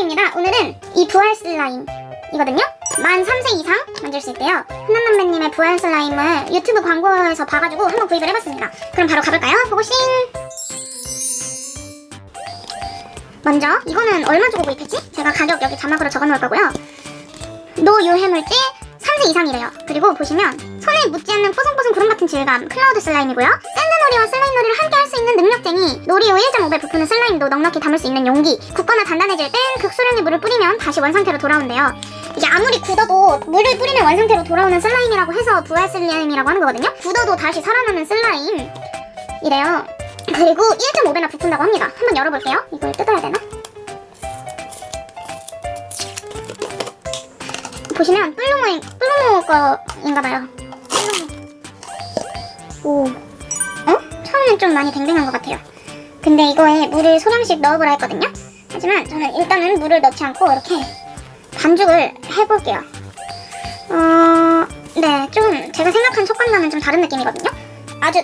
슬라임입니다. 오늘은 이 부활 슬라임이거든요. 만 3세 이상 만질 수 있대요. 흔한남매님의 부활 슬라임을 유튜브 광고에서 봐가지고 한번 구입을 해봤습니다. 그럼 바로 가볼까요? 고고싱! 먼저 이거는 얼마 주고 구입했지? 제가 가격 여기 자막으로 적어놓을 거고요. 노유해물질 3세 이상이래요. 그리고 보시면 손에 묻지 않는 뽀송뽀송 구름 같은 질감 클라우드 슬라임이고요. 샌드놀이와 슬라임 놀이를 함께 할 수 있는 능력쟁이 놀이오 1.5배 부푸는 슬라임도 넉넉히 담을 수 있는 용기 굳거나 단단해질 땐 극소량의 물을 뿌리면 다시 원상태로 돌아온대요. 이게 아무리 굳어도 물을 뿌리면 원상태로 돌아오는 슬라임이라고 해서 부활 슬라임이라고 하는 거거든요. 굳어도 다시 살아나는 슬라임 이래요. 그리고 1.5배나 부푼다고 합니다. 한번 열어볼게요. 이걸 뜯어야 되나? 보시면 뿔루모인 뿔루모 거인가봐요. 오, 어? 처음엔 좀 많이 댕댕한 것 같아요. 근데 이거에 물을 소량씩 넣어보라 했거든요. 하지만 저는 일단은 물을 넣지 않고 이렇게 반죽을 해볼게요. 어, 네, 좀 제가 생각한 촉감과는 좀 다른 느낌이거든요. 아주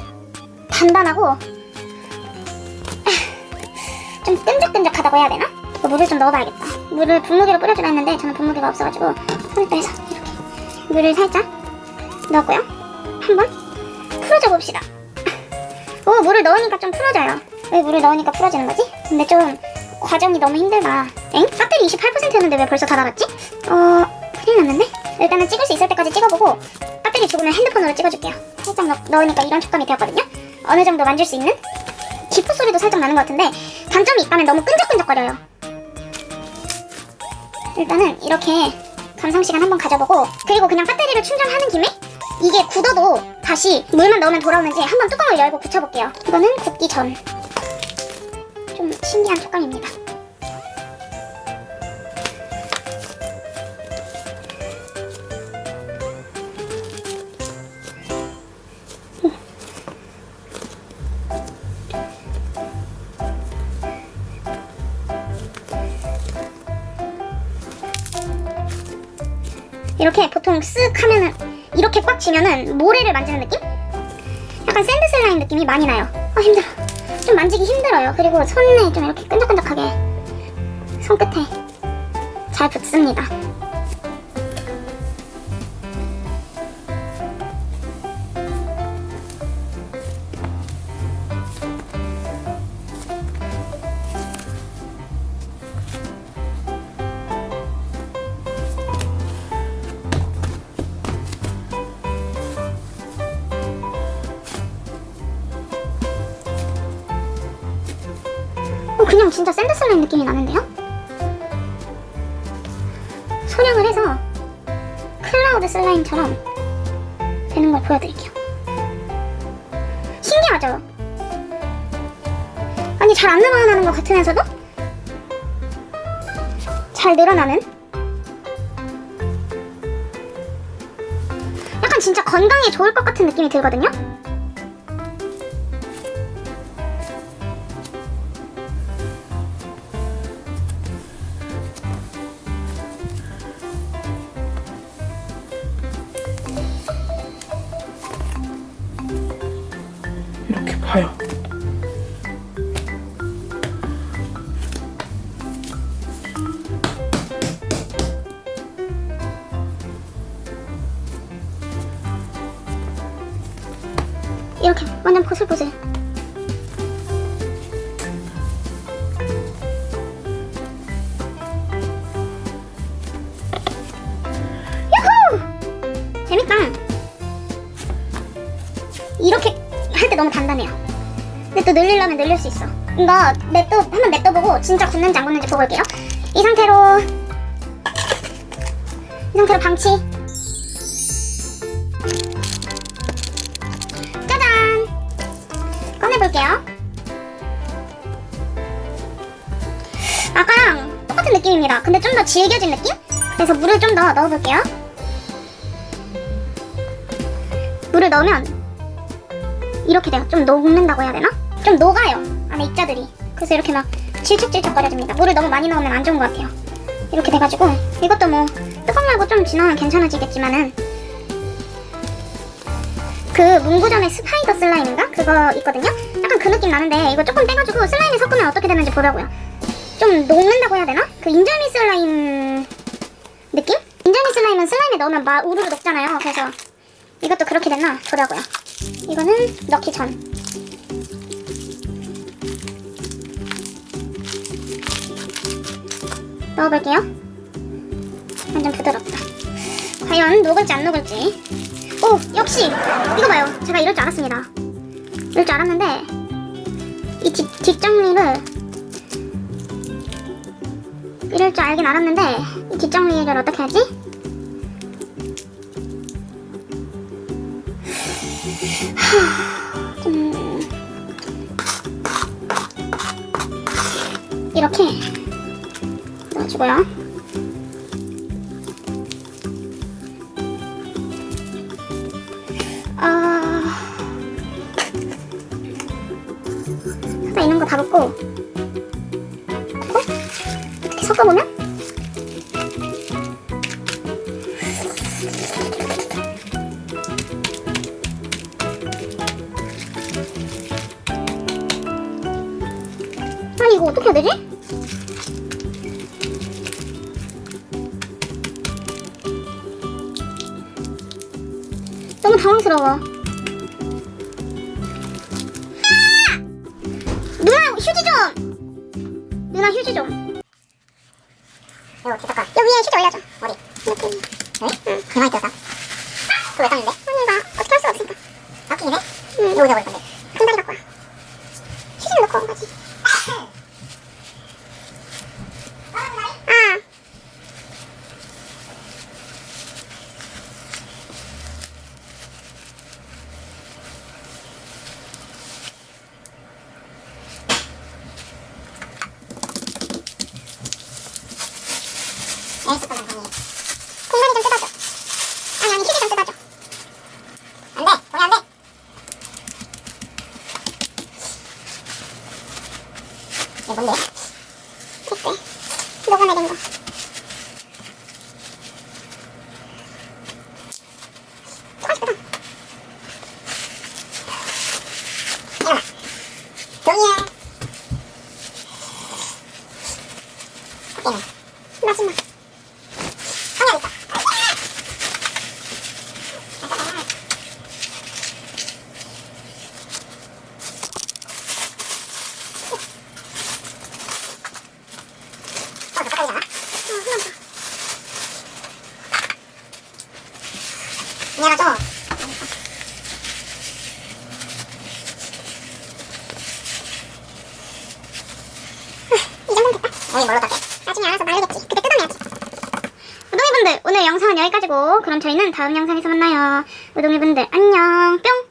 단단하고 좀 끈적끈적하다고 해야 되나? 이거 물을 좀 넣어봐야겠다. 물을 분무기로 뿌려주라 했는데 저는 분무기가 없어가지고 손을 빼서 이렇게 물을 살짝 넣었고요. 한번 풀어줘 봅시다. 오 물을 넣으니까 좀 풀어져요. 왜 물을 넣으니까 풀어지는 거지? 근데 좀 과정이 너무 힘들다. 엥? 배터리 28%였는데 왜 벌써 다 닳았지? 어 큰일 났는데? 일단은 찍을 수 있을 때까지 찍어보고 배터리 죽으면 핸드폰으로 찍어줄게요. 살짝 넣, 넣으니까 이런 촉감이 되었거든요. 어느 정도 만질 수 있는? 기포 소리도 살짝 나는 것 같은데 단점이 있다면 너무 끈적끈적거려요. 일단은 이렇게 감상 시간 한번 가져보고 그리고 그냥 배터리를 충전하는 김에 이게 굳어도 다시 물만 넣으면 돌아오는지 한번 뚜껑을 열고 굳혀볼게요. 이거는 굳기 전. 좀 신기한 촉감입니다. 이렇게 보통 쓱 하면은 이렇게 꽉 쥐면은 모래를 만지는 느낌? 약간 샌드 슬라임 느낌이 많이 나요. 아 힘들어. 좀 만지기 힘들어요. 그리고 손에 좀 이렇게 끈적끈적하게 손끝에 잘 붙습니다. 그냥 진짜 샌드 슬라임 느낌이 나는데요? 소량을 해서 클라우드 슬라임처럼 되는 걸 보여드릴게요. 신기하죠? 아니 잘 안 늘어나는 것 같으면서도 잘 늘어나는? 약간 진짜 건강에 좋을 것 같은 느낌이 들거든요? 봐요. 이렇게 완전 보슬보슬! 재밌다 이렇게 할 때 너무 단단해요 또 늘리려면 늘릴 수 있어 이거 냅둬 한번 냅둬보고 진짜 굳는지 안 굳는지 보고 올게요 이 상태로 이 상태로 방치 짜잔! 꺼내볼게요. 아까랑 똑같은 느낌입니다. 근데 좀 더 질겨진 느낌? 그래서 물을 좀 더 넣어볼게요. 물을 넣으면 이렇게 돼요. 좀 녹는다고 해야 되나? 좀 녹아요. 안에 입자들이. 그래서 이렇게 막 질척질척거려집니다. 물을 너무 많이 넣으면 안 좋은 것 같아요. 이렇게 돼가지고 이것도 뭐 뚜껑 말고 좀 지나면 괜찮아지겠지만은 그 문구점에 스파이더 슬라임인가? 그거 있거든요? 약간 그 느낌 나는데 이거 조금 떼가지고 슬라임에 섞으면 어떻게 되는지 보려고요. 좀 녹는다고 해야 되나? 그 인절미 슬라임 느낌? 인절미 슬라임은 슬라임에 넣으면 막 우르르 녹잖아요. 그래서 이것도 그렇게 됐나 보려고요. 이거는 넣기 전. 넣어볼게요. 완전 부드럽다. 과연 녹을지 안 녹을지. 오, 역시! 이거 봐요. 제가 이럴 줄 알았습니다. 이럴 줄 알았는데, 이 뒷, 뒷정리를, 이럴 줄 알긴 알았는데, 이 뒷정리를 어떻게 하지? 하, 넣어주고요. 아, 살짝 있는 거다 붓고, 붓고, 이렇게 섞어보면? 아니, 이거 어떻게 해야 되지? 너무 당황스러워. 아! 누나 휴지 좀. 누나 휴지 좀. 이거 닦아? 여기 위에 휴지 올려줘. 어디? 이렇게. 네? 응. 가만히 있었다. 그왜 닦는데? 아니 나 어떻게 할 수가 없으니까. 바뀌네? 응. 이거 잡을 건데. 한 다리 갖고 와. 휴지를 넣고 온 거지. 아. 에이스 거랑 공간이 좀 뜯어줘. 아니 아니 휴지 좀 뜯어줘. 안 돼, 공이 안 돼. 이게 뭔데? 글쎄, 녹아내린 거. 조금씩 뜯어. 잠깐만. 종이야. 얘는 마지막. 하나 있다. 어, 가까이잖아. 미안하죠? 이 뭘로 닦게? 나중에 알아서 마르겠지. 그때 뜯어내야지. 우동이분들 오늘 영상은 여기까지고 그럼 저희는 다음 영상에서 만나요. 우동이분들 안녕 뿅.